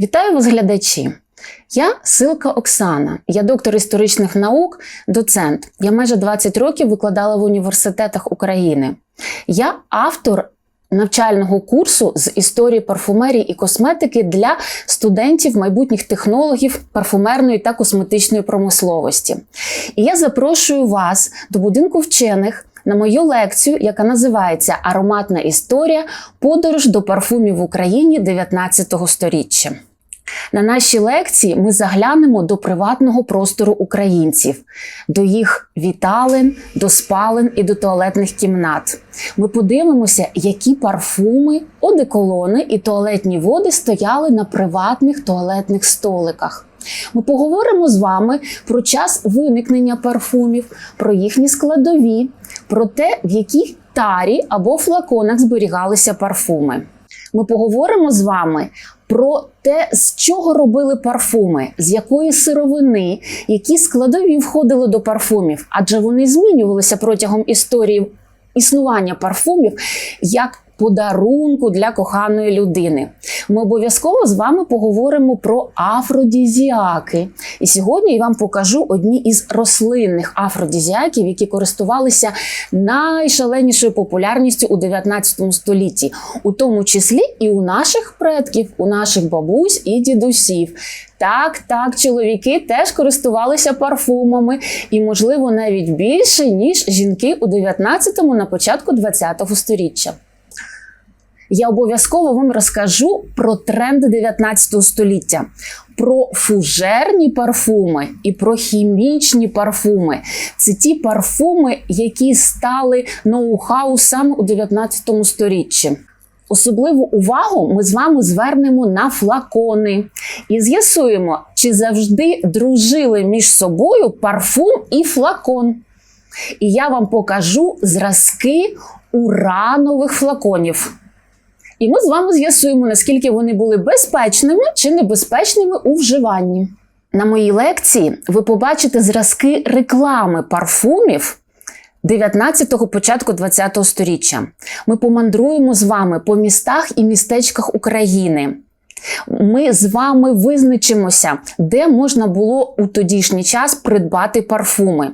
Вітаю вас, глядачі! Я Силка Оксана, я доктор історичних наук, доцент. Я майже 20 років викладала в університетах України. Я автор навчального курсу з історії парфумерії і косметики для студентів майбутніх технологів парфумерної та косметичної промисловості. І я запрошую вас до будинку вчених на мою лекцію, яка називається Ароматна історія Подорож до парфумів в Україні 19 століття. На нашій лекції ми заглянемо до приватного простору українців, до їх віталин, до спален і до туалетних кімнат. Ми подивимося, які парфуми, одеколони і туалетні води стояли на приватних туалетних столиках. Ми поговоримо з вами про час виникнення парфумів, про їхні складові, про те, в якій тарі або флаконах зберігалися парфуми. Ми поговоримо з вами про те, з чого робили парфуми, з якої сировини, які складові входили до парфумів, адже вони змінювалися протягом історії існування парфумів як подарунку для коханої людини. Ми обов'язково з вами поговоримо про афродізіаки. І сьогодні я вам покажу одні із рослинних афродізіаків, які користувалися найшаленішою популярністю у 19 столітті, у тому числі і у наших предків, у наших бабусь і дідусів. Так, так, чоловіки теж користувалися парфумами, і, можливо, навіть більше, ніж жінки у 19-му на початку 20-го сторіччя. Я обов'язково вам розкажу про тренди 19 століття, про фужерні парфуми і про хімічні парфуми. Це ті парфуми, які стали ноу-хау саме у 19 сторіччі. Особливу увагу ми з вами звернемо на флакони і з'ясуємо, чи завжди дружили між собою парфум і флакон. І я вам покажу зразки уранових флаконів. І ми з вами з'ясуємо, наскільки вони були безпечними чи небезпечними у вживанні. На моїй лекції ви побачите зразки реклами парфумів 19-го, початку 20-го сторіччя. Ми помандруємо з вами по містах і містечках України. Ми з вами визначимося, де можна було у тодішній час придбати парфуми.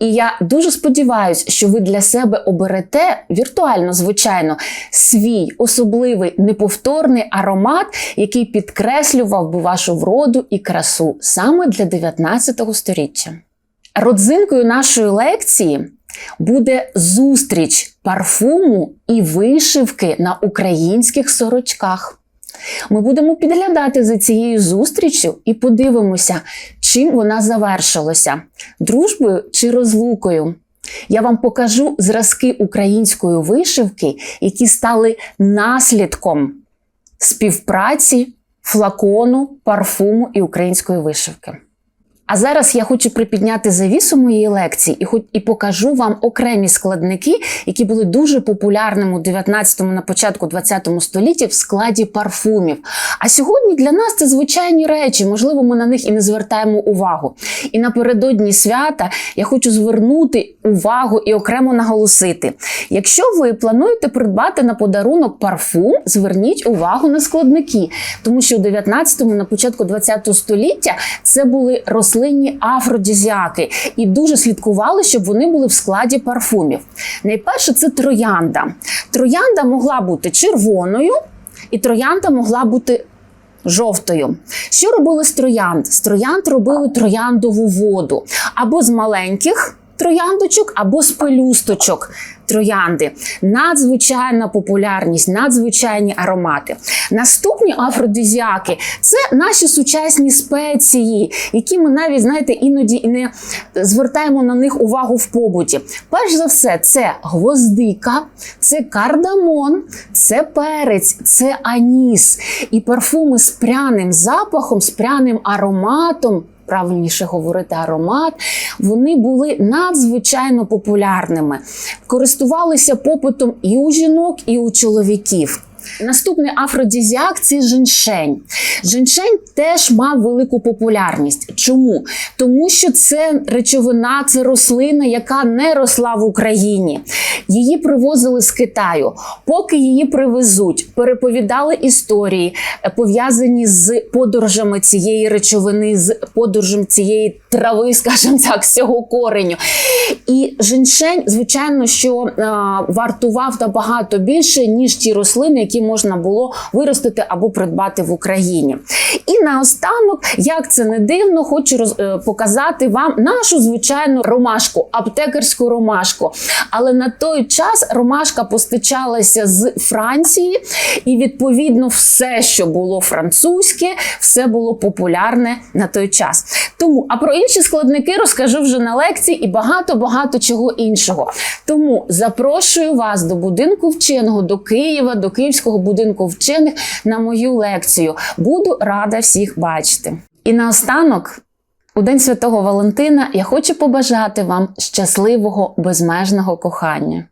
І я дуже сподіваюся, що ви для себе оберете віртуально, звичайно, свій особливий неповторний аромат, який підкреслював би вашу вроду і красу саме для 19 століття. Родзинкою нашої лекції буде зустріч парфуму і вишивки на українських сорочках. Ми будемо підглядати за цією зустрічю і подивимося, чим вона завершилася дружбою чи розлукою. Я вам покажу зразки української вишивки, які стали наслідком співпраці флакону, парфуму і української вишивки. А зараз я хочу припідняти завісу моєї лекції і хоч і покажу вам окремі складники, які були дуже популярними у 19-му, на початку 20-му столітті в складі парфумів. А сьогодні для нас це звичайні речі, можливо, ми на них і не звертаємо увагу. І напередодні свята я хочу звернути увагу і окремо наголосити: якщо ви плануєте придбати на подарунок парфум, зверніть увагу на складники, тому що у 19-му, на початку 20-го століття це були рослини рослинні афродізіаки і дуже слідкували, щоб вони були в складі парфумів. Найперше це троянда. Троянда могла бути червоною, і троянда могла бути. Жовтою. Що робили з троянд? З троянд робили трояндову воду або з маленьких трояндочок, або з пелюсточок троянди. Надзвичайна популярність, надзвичайні аромати. Наступні афродизіаки це наші сучасні спеції, які ми навіть, знаєте, іноді і не звертаємо на них увагу в побуті. Перш за все, це гвоздика, це кардамон, це перець, це аніс. І парфуми з пряним запахом, з пряним ароматом правильніше говорити аромат, вони були надзвичайно популярними, користувалися попитом і у жінок, і у чоловіків. Наступний афродізіак це женьшень. Женьшень теж мав велику популярність. Чому? Тому що це речовина, це рослина, яка не росла в Україні. Її привозили з Китаю. Поки її привезуть, переповідали історії, е, пов'язані з подорожами цієї речовини, з подорожем цієї трави, скажімо так, з цього кореню. І женьшень, звичайно, що е, вартував набагато більше, ніж ті рослини, які можна було виростити або придбати в Україні. І наостанок, як це не дивно, хочу роз, е, показати вам нашу звичайну ромашку, аптекарську ромашку. Але на той час ромашка постачалася з Франції, і відповідно все, що було французьке, все було популярне на той час. Тому, а про інші складники розкажу вже на лекції і багато-багато чого іншого. Тому запрошую вас до будинку вченого, до Києва, до Київського будинку вчених на мою лекцію. Буду рада всіх бачити. І наостанок. У День Святого Валентина я хочу побажати вам щасливого безмежного кохання.